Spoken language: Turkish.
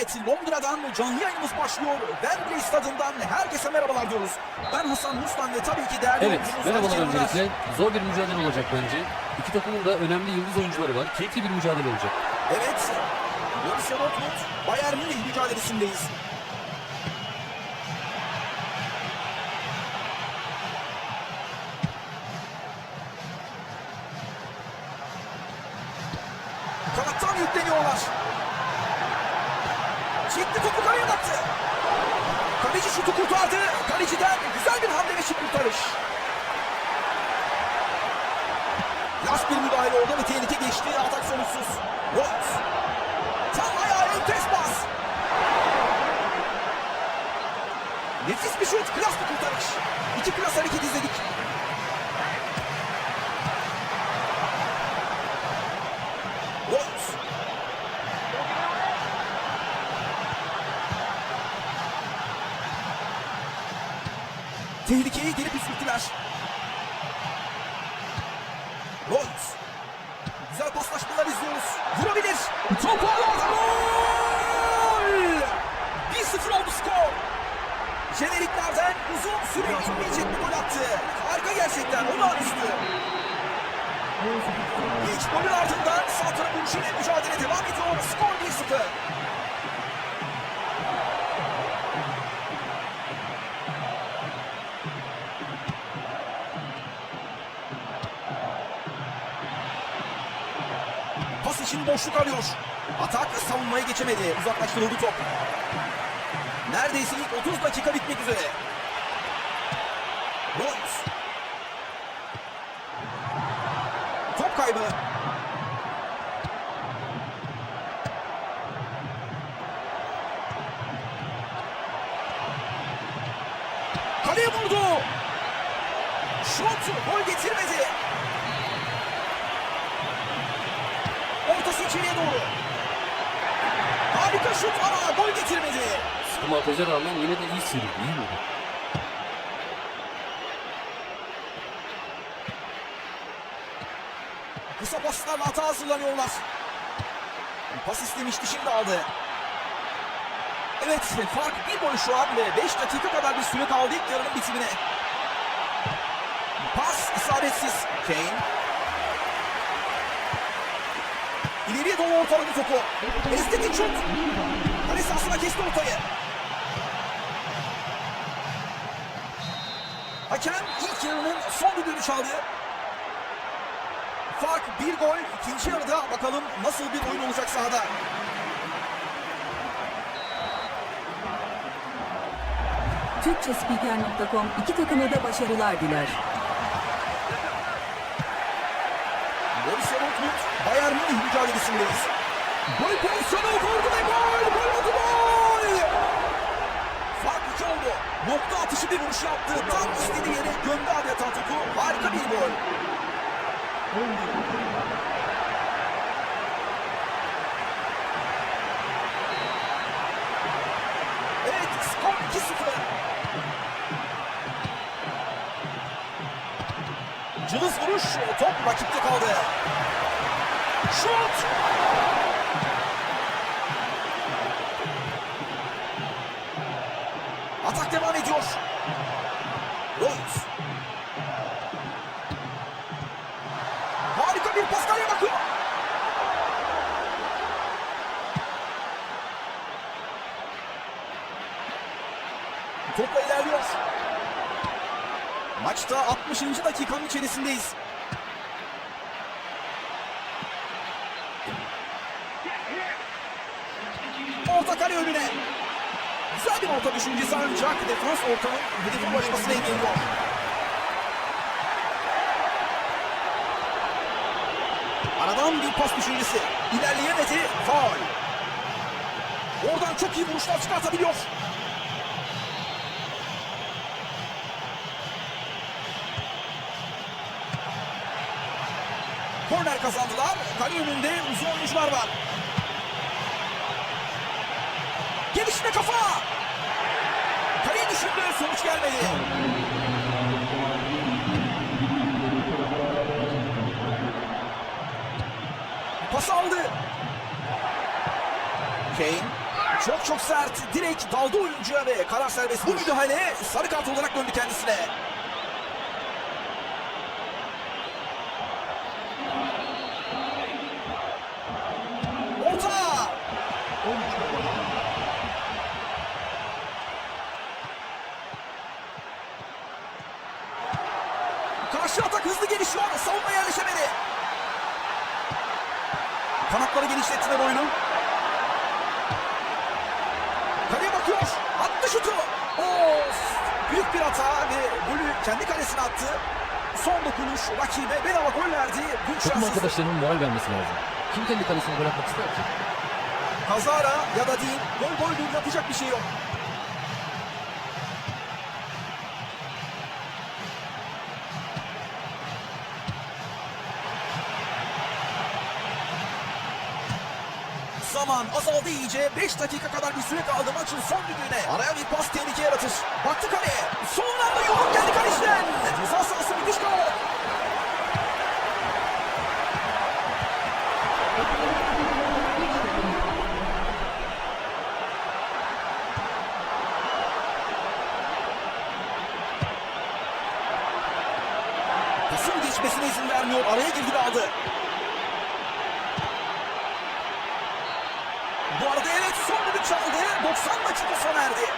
Evet Londra'dan canlı yayınımız başlıyor. Wembley stadından herkese merhabalar diyoruz. Ben Hasan Mustan ve tabii ki değerli Evet, merhabalar öncelikle. Zor bir mücadele olacak bence. İki takımın da önemli yıldız oyuncuları var. Keyifli bir mücadele olacak. Evet. Borussia Dortmund Bayern Münih mücadelesindeyiz. Kanattan yükleniyorlar. Çekti topu kaleye attı. Kaleci şutu kurtardı. Kaleciden güzel bir hamle ve şık kurtarış. Last bir müdahale oldu ve tehlike geçti. Atak sonuçsuz. Royce. Tam ayağı enfes bas. Nefis bir şut. Klas bir kurtarış. İki klas hareket izledik. Royce. Tehlikeyi geri püskürttüler. Royce. Güzel paslaşmalar izliyoruz. Vurabilir. Top ağlarda gol! 1-0 oldu skor. Jeneriklerden uzun süre gitmeyecek bir gol attı. Harika gerçekten. Olağanüstü. İlk golün ardından Santra vuruşuyla mücadele devam ediyor. Skor 1-0. İçin boşluk arıyor. Atak savunmaya geçemedi. Uzaklaştırıldı top. Neredeyse ilk 30 dakika bitmek üzere. Royce. Top kaybı. Kaleye vurdu. Şut gol getirmedi. İçeriye doğru. Harika şut ama gol getirmedi. Sıkım ataca rağmen yine de iyi sürüyor değil mi? Kısa paslarla hata hazırlanıyorlar. Pas istemişti şimdi aldı. Evet fark bir gol şu an ve 5 dakika kadar bir süre kaldı ilk yarının bitimine. Pas isabetsiz. Kane. İleriye doğru ortaladı topu. Estetik şut. Kale sahasına kesti ortayı. Hakem ilk yarının son düdüğünü çaldı. Fark bir gol. İkinci yarıda bakalım nasıl bir oyun olacak sahada. Türkçespiker.com iki takıma da başarılar diler. Borussia Dortmund Bayern Münih mücadelesindeyiz. Gol pozisyonu vurdu ve gol! Gol oldu gol! Fark iki oldu. Nokta atışı bir vuruş yaptı. Tam istediği yere gömdü adeta topu. Harika bir gol. Evet skor 2-0. Cılız vuruş top rakipte kaldı. Şut! Atak devam ediyor. Royce. Harika bir pas kaleye bakıyor. Topla ilerliyor. Maçta 60. dakikanın içerisindeyiz. Orta kale önüne. Güzel bir orta düşüncesi ancak defans ortanın hedefe ulaşmasına engelliyor. Aradan bir pas düşüncesi. İlerleyemedi. Faul. Oradan çok iyi vuruşlar çıkartabiliyor. Korner kazandılar. Kale önünde uzun oyuncular var. Gelişine kafa. Kaleyi düşündü. Sonuç gelmedi. Pas aldı. Kane. Çok çok sert. Direkt daldı oyuncuya ve karar serbest. Bu müdahale sarı kart olarak döndü kendisine. Orta. Karşı atak hızlı gelişiyor. Savunma yerleşemedi. Kanatları genişlettiler oyunu. Kaleye bakıyor. Attı şutu. Of. Büyük bir hata ve golü kendi kalesine attı. Son dokunuş rakibe bedava gol verdi. Büyük Takım şanssızlık. arkadaşlarının moral vermesi lazım. Kim kendi kalesine gol atmak ister ki? Kazara ya da değil. Gol gol gol yapacak bir şey yok. Zaman azaldı iyice. 5 dakika kadar bir süre kaldı maçın son düdüğüne. Araya bir pas tehlike yaratır. Baktı kaleye. Son anda yumruk geldi kaleciden. Ceza sahası müthiş gol. Pasın geçmesine izin vermiyor. Araya girdi ve aldı. Bu arada evet son düdük çaldı. 90 dakika sona erdi.